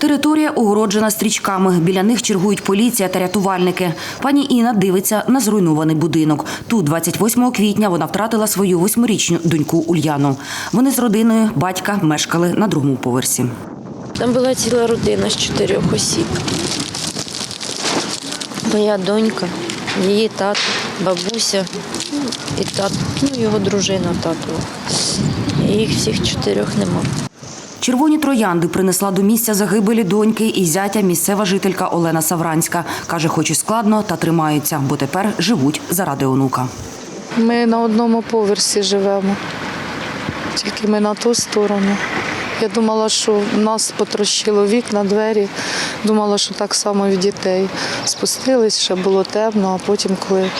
Територія огороджена стрічками. Біля них чергують поліція та рятувальники. Пані Інна дивиться на зруйнований будинок. Тут, 28 квітня, вона втратила свою восьмирічну доньку Ульяну. Вони з родиною батька мешкали на другому поверсі. Там була ціла родина з чотирьох осіб. Моя донька, її тато, бабуся і тато, ну його дружина татова. І їх всіх чотирьох нема. Червоні троянди принесла до місця загибелі доньки і зятя місцева жителька Олена Савранська. Каже, хоч і складно, та тримаються, бо тепер живуть заради онука. Ми на одному поверсі живемо, тільки ми на ту сторону. Я думала, що нас потрощило вікна, двері. Думала, що так само і дітей. Спустились, ще було темно, а потім, коли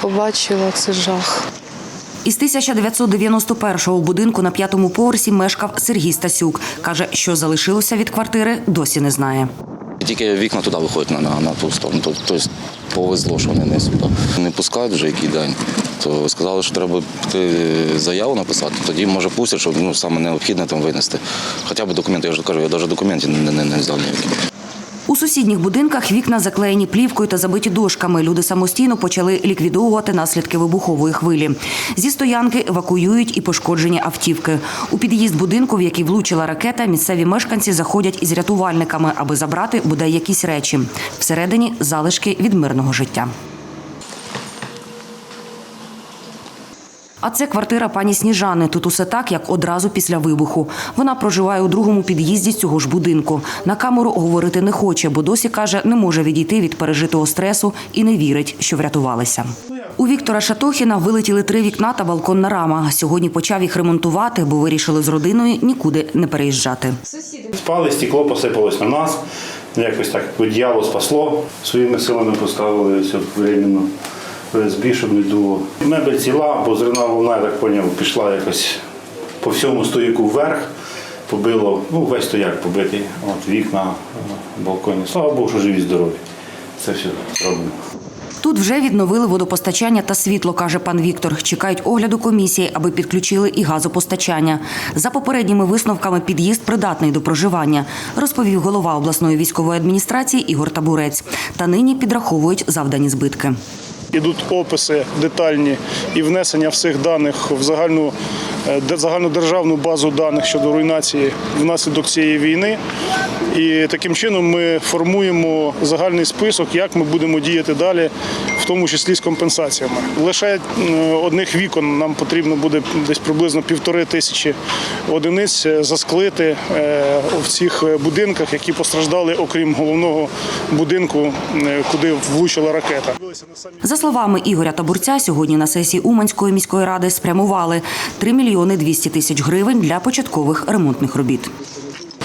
побачила, це жах. Із 1991-го в будинку на п'ятому поверсі мешкав Сергій Стасюк. Каже, що залишилося від квартири, досі не знає. Тільки вікна туди виходять на, на, на ту сторону. Тобто повезло, що вони не сюди. Не пускають вже який день. То сказали, що треба заяву написати, тоді може пустять, щоб ну, саме необхідне там винести. Хоча б документи, я ж кажу, я навіть документів не, не, не взяв ніякі. Сусідніх будинках вікна заклеєні плівкою та забиті дошками. Люди самостійно почали ліквідовувати наслідки вибухової хвилі. Зі стоянки евакуюють і пошкоджені автівки. У під'їзд будинку, в який влучила ракета, місцеві мешканці заходять із рятувальниками, аби забрати бодай якісь речі. Всередині залишки від мирного життя. А це квартира пані Сніжани. Тут усе так, як одразу після вибуху. Вона проживає у другому під'їзді цього ж будинку. На камеру говорити не хоче, бо досі каже, не може відійти від пережитого стресу і не вірить, що врятувалися. У Віктора Шатохіна вилетіли три вікна та балконна рама. Сьогодні почав їх ремонтувати, бо вирішили з родиною нікуди не переїжджати. Спали, стекло посипалось на нас. Якось так одіяло спасло. Своїми силами поставили все временно Щоб не дуло. Мебель ціла, бо зрина волна, я так зрозумів, пішла якось по всьому стояку вверх. Побило, ну весь стояк побитий, от вікна, е, балконі. Слава Богу, що живі здорові. Це все зроблено. Тут вже відновили водопостачання та світло, каже пан Віктор. Чекають огляду комісії, аби підключили і газопостачання. За попередніми висновками під'їзд придатний до проживання, розповів голова обласної військової адміністрації Ігор Табурець. Та нині підраховують завдані збитки. Ідуть описи детальні і внесення всіх даних в загальну загальнодержавну базу даних щодо руйнації внаслідок цієї війни. І таким чином ми формуємо загальний список, як ми будемо діяти далі, в тому числі з компенсаціями. Лише е, одних вікон нам потрібно буде десь приблизно півтори тисячі одиниць е, засклити е, в цих е, будинках, які постраждали, окрім головного будинку, е, куди влучила ракета. За словами Ігоря Табурця, сьогодні на сесії Уманської міської ради спрямували 3 мільйони 200 тисяч гривень для початкових ремонтних робіт.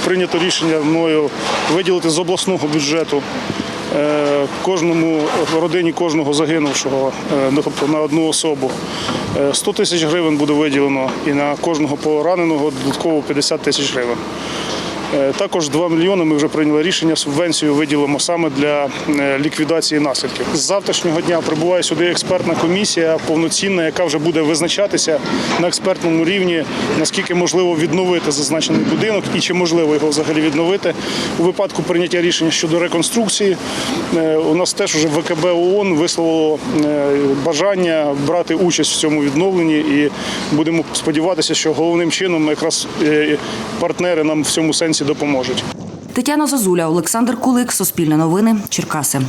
Прийнято рішення мною виділити з обласного бюджету е, кожному родині кожного загинувшого е, ну, тобто на одну особу. Е, 100 тисяч гривень буде виділено і на кожного пораненого додатково 50 тисяч гривень. Е, Також 2 мільйони ми вже прийняли рішення, субвенцію виділимо саме для е, ліквідації наслідків. З завтрашнього дня прибуває сюди експертна комісія повноцінна, яка вже буде визначатися на експертному рівні, наскільки можливо відновити зазначений будинок і чи можливо його взагалі відновити. У випадку прийняття рішення щодо реконструкції е, у нас теж вже ВКБ ООН висловило бажання брати участь в цьому відновленні і будемо сподіватися, що головним чином якраз партнери нам в цьому сенсі допоможуть. Тетяна Зозуля, Олександр Кулик, Суспільне новини, Черкаси.